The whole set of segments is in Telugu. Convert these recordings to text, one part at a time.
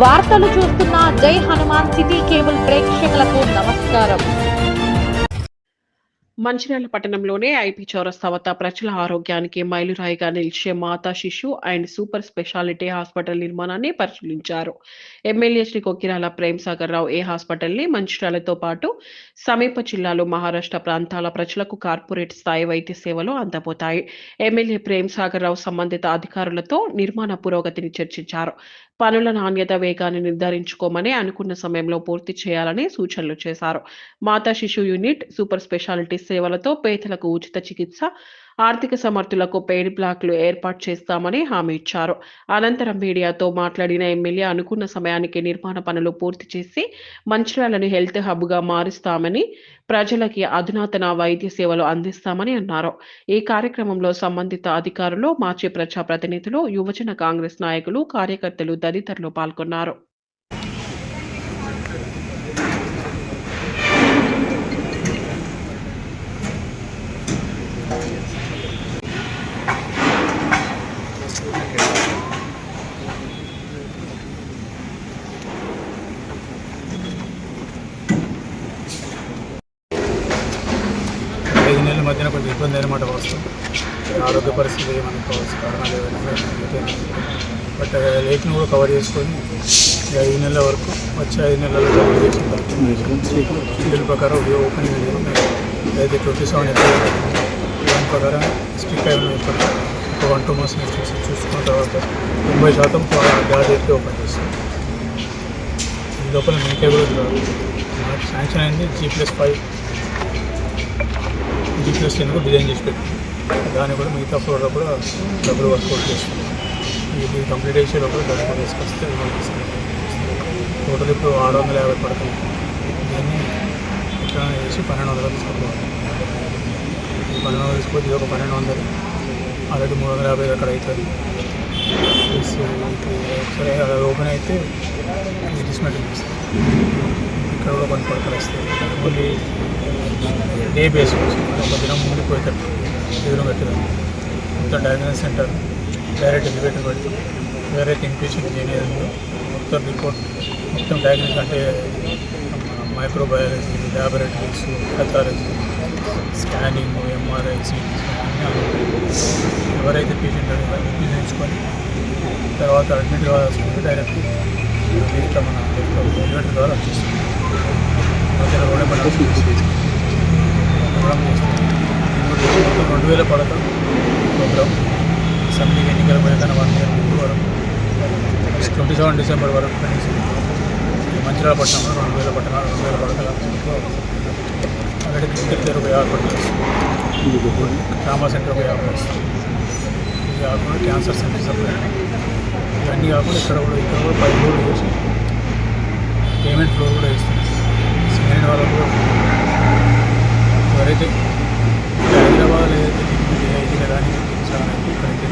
వార్తలు చూస్తున్న జై హనుమాన్ సిటీ కేబుల్ ప్రేక్షకులకు నమస్కారం. మంచిర్యాల పట్టణంలోనే ఐపీ చౌరస్తా వద్ద ప్రజల ఆరోగ్యానికి మైలురాయిగా నిలిచే మాతా శిశు అండ్ సూపర్ స్పెషాలిటీ హాస్పిటల్ నిర్మాణాన్ని పరిశీలించారు. ఎమ్మెల్యే శ్రీ కొక్కిరాల ప్రేమ్ సాగర్ రావు ఏ హాస్పిటల్ని మంచిర్యాలతో పాటు సమీప జిల్లాలో మహారాష్ట్ర ప్రాంతాల ప్రజలకు కార్పొరేట్ స్థాయి వైద్య సేవలు అందబోతాయి. ఎమ్మెల్యే ప్రేమ్ సాగర్ రావు సంబంధిత అధికారులతో నిర్మాణ పురోగతిని చర్చించారు. పనుల నాణ్యత వేగాన్ని నిర్ధారించుకోమని అనుకున్న సమయంలో పూర్తి చేయాలని సూచనలు చేశారు. మాతా శిశు యూనిట్ సూపర్ స్పెషాలిటీ సేవలతో పేదలకు ఉచిత చికిత్స ఆర్థిక సమర్థులకు పెయిడ్ బ్లాక్లు ఏర్పాటు చేస్తామని హామీ ఇచ్చారు. అనంతరం మీడియాతో మాట్లాడిన ఎమ్మెల్యే అనుకున్న సమయానికి నిర్మాణ పనులు పూర్తి చేసి మంచిర్యాలను హెల్త్ హబ్గా మారుస్తామని ప్రజలకి అధునాతన వైద్య సేవలు అందిస్తామని అన్నారు. ఈ కార్యక్రమంలో సంబంధిత అధికారులు మాజీ ప్రజాప్రతినిధులు యువజన కాంగ్రెస్ నాయకులు కార్యకర్తలు తదితరులు పాల్గొన్నారు ఐదు నెలల మధ్యన కొంచెం ఇబ్బంది అయినమాట వస్తుంది ఆరోగ్య పరిస్థితి ఏమని కారణాలు బట్ లేఖను కూడా కవర్ చేసుకొని ఐదు నెలల వరకు వచ్చే ఐదు నెలల కవర్ చేసుకుంటాం షెడ్యూల్ ప్రకారం ఓపెన్ అయితే ట్వంటీ సెవెన్ దాని ప్రకారం స్టిక్ అయిన ఒక వన్ టూ మంత్స్ చూసి చూసుకున్న తర్వాత తొంభై శాతం గ్రాడ్యుయేట్కి ఓపెన్ చేస్తాం ఈ లోపల మీకే కూడా శాంక్షన్ అయింది జీ ప్లస్ ఫైవ్ జీపీఎస్ ఎందుకు డిజైన్ చేసి దాన్ని కూడా మిగతా ఫ్లోర్లో కూడా డబ్బులు వర్కౌట్ చేస్తుంది ఇది కంప్లీట్ చేసే లోపల డబ్బులు తీసుకొస్తే తీసుకుంటాం టోటల్ ఇప్పుడు ఆరు వందల యాభై పడుతుంది దీన్ని ఇట్లా చేసి పన్నెండు వందలు తీసుకోవాలి. ఈ పన్నెండు వందలు తీసుకొని ఇది ఒక పన్నెండు వందలు ఆల్రెడీ మూడు వందల యాభై అక్కడ అవుతుంది. ప్లస్ ఒకసారి అది ఓపెన్ అయితే డిస్మెంట్ ఇక్కడ కూడా కొన్ని పడకలు వస్తాయి. మళ్ళీ డే బేస్ ఒక దినం ముందు పోయేటట్టు ఎదురు పెట్టడం మొత్తం డయాగ్నోస్ సెంటర్ డైరెక్ట్ ఎలివేటర్ పెట్టి ఎవరైతే ఇన్పేషెంట్ చేయలేదో. మొత్తం రిపోర్ట్ మొత్తం డయాగ్నోస్ అంటే microbiology laboratories pathology scanning MRI CT ఎవరైతే పేషెంట్ ఉపయోగించుకొని తర్వాత అడ్మిట్ కావాల్సుకుంటే డైరెక్ట్ లిఫ్ట్ మన ఎలివేటర్ ద్వారా వచ్చేస్తుంది. మధ్యలో రోడ్ ప్రోగ్రామ్ చేస్తాం రెండు వేల పడతాం ప్రోగ్రామ్ అసెంబ్లీకి ఎన్నికల పోయిన వన్ ఇయర్ ముందు వరకు ట్వంటీ సెవెన్ డిసెంబర్ వరకు కనీసం ఈ మంచిర్యాల పట్టణంలో రెండు వేల పట్టణాలు రెండు వేల పడకల ఆల్రెడీ క్రికెట్ దగ్గర ఒక యాభై పడుతుంది ట్రామా సెంటర్ ఒక యాభై వస్తుంది ఇది కాకుండా క్యాన్సర్ సెంటర్ సపరేట్ ఇవన్నీ కాకుండా ఇక్కడ కూడా ఇక్కడ కూడా పది రోజులు చేసి పేమెంట్ ఫ్లోర్ కూడా ఇస్తుంది సిమెంట్ వాళ్ళకు కూడా ఎవరైతే హైదరాబాద్ ఏదైతే ఐటీలో కానీ చాలా ఇక్కడైతే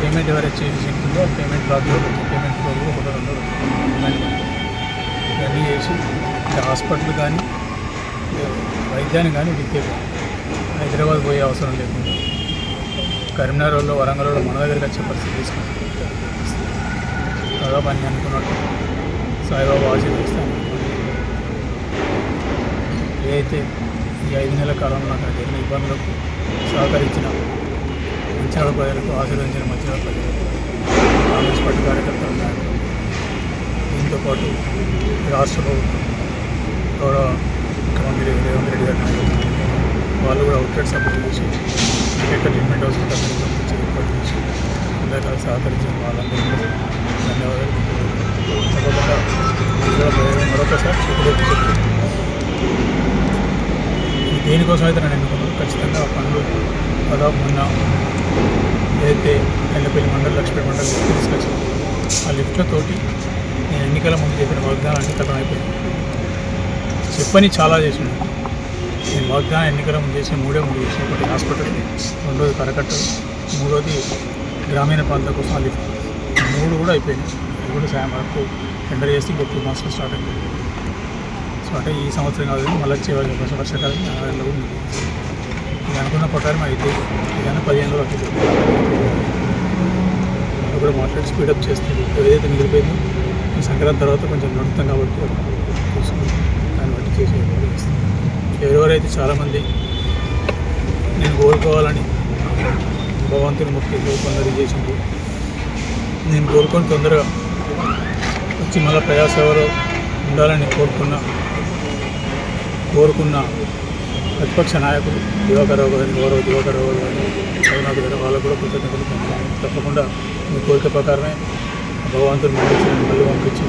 పేమెంట్ ఎవరైతే చేసి ఉంటుందో ఆ పేమెంట్ బ్లాక్లో పేమెంట్ బ్లాక్లో ఒకటో రెండో రెండు ఇవన్నీ చేసి హాస్పిటల్ కానీ వైద్యాన్ని కానీ విద్య హైదరాబాద్ పోయే అవసరం లేకుండా కరీంనగర్లో వరంగల్లో మన దగ్గరికి వచ్చే పరిస్థితి తీసుకుంటాం. దాదాపు అన్నీ అనుకున్నట్టు. సాయిబాబా ఆశీర్వదిస్తాను. ఏదైతే ఈ ఐదు నెలల కాలంలో నాకు జరిగిన ఇబ్బందులకు సహకరించిన మంచిర్యాల ప్రజలకు ఆశీర్వదించిన మంచిర్యాల ప్రజలకు కాంగ్రెస్ పార్టీ కార్యకర్తలు నాయకులు దీంతో పాటు రాష్ట్ర ప్రభుత్వం గౌరవ ముఖ్యమంత్రి రేవంత్ రెడ్డి గారి వాళ్ళు కూడా అవుట్లెట్ సపోర్ట్ చేసి ఇక్కడ ట్రీట్మెంట్ హౌస్ పంపించి ఏర్పాటు చేసి అందరికీ సహకరించిన వాళ్ళందరికీ ధన్యవాదాలు. తప్పకుండా మరొకసారి చేతులెత్తి దేనికోసం అయితే నన్ను ఎన్నుకున్నాను ఖచ్చితంగా ఆ పనులు దాదాపు మొన్న ఏదైతే ఎల్లపల్లి మండలి లక్ష్మీ మండలి తీసుకొచ్చాను ఆ లిఫ్ట్లతోటి నేను ఎన్నికల ముందు చెప్పిన వాగ్దానం అన్ని కథం అయిపోయింది చెప్పని చాలా చేసిండు. నేను వాగ్దానం ఎన్నికల ముందు చేసిన మూడే మూడు చేసిన ఒకటి హాస్పిటల్ రెండోది కరకట్ట మూడోది గ్రామీణ ప్రాంతాల కోసం ఆ లిఫ్ట్. మూడు కూడా అయిపోయినాయి. అది కూడా సాయం వరకు టెండర్ చేస్తే ఇంకో టూ మంత్స్లో స్టార్ట్ అయిపోయింది. అంటే ఈ సంవత్సరం కాదు మళ్ళీ వచ్చే వర్ష వర్షాకాలం ఆదాయంలో ఉంది ఇది అనుకున్న ప్రకారం అయితే ఏదైనా పదిహేను రోజులు అవుతుంది. కూడా మాట్లాడి స్పీడప్ చేస్తుంది ఏదైతే మిగిలిపోయిందో ఈ సంక్రాంతి తర్వాత కొంచెం నడుతాం కాబట్టి చూసుకుని దాన్ని బట్టి చేసే ఎవరెవరైతే చాలామంది నేను కోరుకోవాలని భగవంతుని ముఖ్య కొందరు చేసింది నేను కోరుకొని తొందరగా వచ్చి మళ్ళీ ప్రజాసేవలో ఉండాలని కోరుకున్న కోరుకున్న ప్రతిపక్ష నాయకులు దివాకరావు గారిని గౌరవ దివాకరావు గారిని రఘునాథ్ గారు వాళ్ళకు కూడా కృతజ్ఞతలు తప్పకుండా మీ కోరిక ప్రకారమే భగవంతుని మళ్ళీ మళ్ళీ పంపించి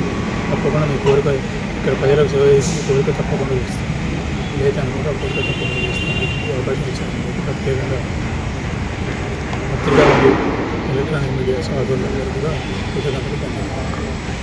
తప్పకుండా మీ కోరిక ఇక్కడ ప్రజలకు సేవ చేసి కోరిక తప్పకుండా చేస్తాను ఏదైతే అనుకుంటే ఆ కోరిక తప్పకుండా చేస్తాను అవకాశం ఇచ్చాను. ప్రత్యేకంగా పత్రికా ఎలక్ట్రానిక్ మీడియా సహోదరులందరూ కూడా కృతజ్ఞతలు ధన్యవాదాలు